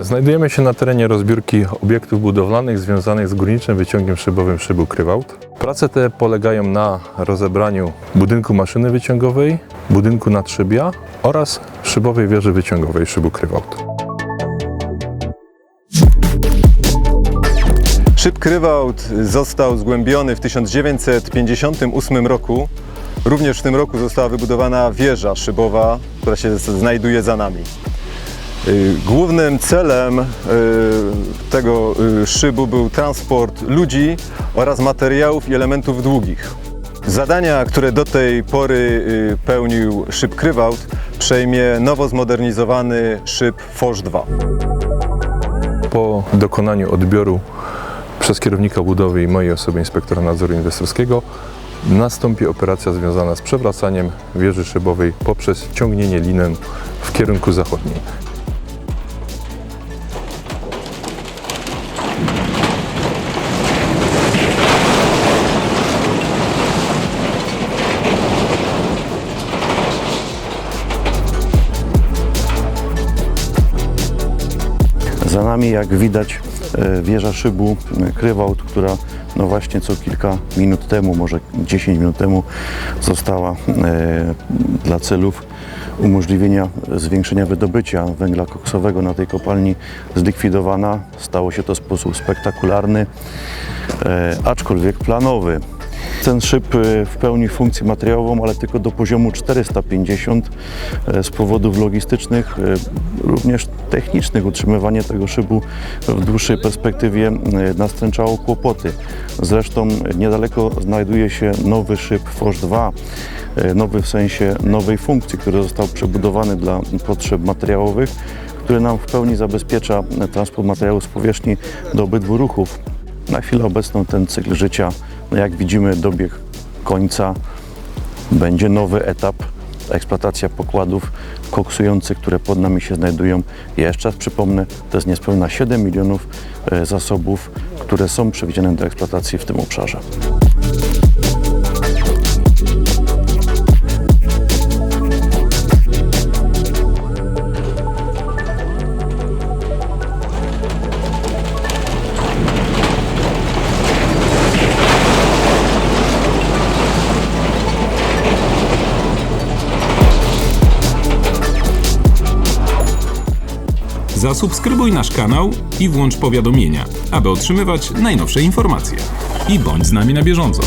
Znajdujemy się na terenie rozbiórki obiektów budowlanych związanych z górniczym wyciągiem szybowym szybu Krywałt. Prace te polegają na rozebraniu budynku maszyny wyciągowej, budynku nadszybia oraz szybowej wieży wyciągowej szybu Krywałt. Szyb Krywałt został zgłębiony w 1958 roku. Również w tym roku została wybudowana wieża szybowa, która się znajduje za nami. Y, Głównym celem y, tego y, szybu był transport ludzi oraz materiałów i elementów długich. Zadania, które do tej pory pełnił szyb Krywałt, przejmie nowo zmodernizowany szyb Forge 2. Po dokonaniu odbioru przez kierownika budowy i mojej osoby inspektora nadzoru inwestorskiego nastąpi operacja związana z przewracaniem wieży szybowej poprzez ciągnięcie linem w kierunku zachodnim. Za nami, jak widać, e, wieża szybu e, Krywałt, która no właśnie co kilka minut temu, może 10 minut temu została e, dla celów umożliwienia zwiększenia wydobycia węgla koksowego na tej kopalni zlikwidowana. Stało się to w sposób spektakularny, aczkolwiek planowy. Ten szyb e, w pełni funkcję materiałową, ale tylko do poziomu 450 e, z powodów logistycznych, e, również technicznych. Utrzymywanie tego szybu w dłuższej perspektywie e, nastręczało kłopoty. Zresztą niedaleko znajduje się nowy szyb Forge 2, e, nowy w sensie nowej funkcji, który został przebudowany dla potrzeb materiałowych, który nam w pełni zabezpiecza transport materiału z powierzchni do obydwu ruchów. Na chwilę obecną ten cykl życia, jak widzimy, dobiegł końca. Będzie nowy etap, eksploatacja pokładów koksujących, które pod nami się znajdują. Jeszcze raz przypomnę, to jest niespełna 7 milionów e, zasobów, które są przewidziane do eksploatacji w tym obszarze. Zasubskrybuj nasz kanał i włącz powiadomienia, aby otrzymywać najnowsze informacje. I bądź z nami na bieżąco.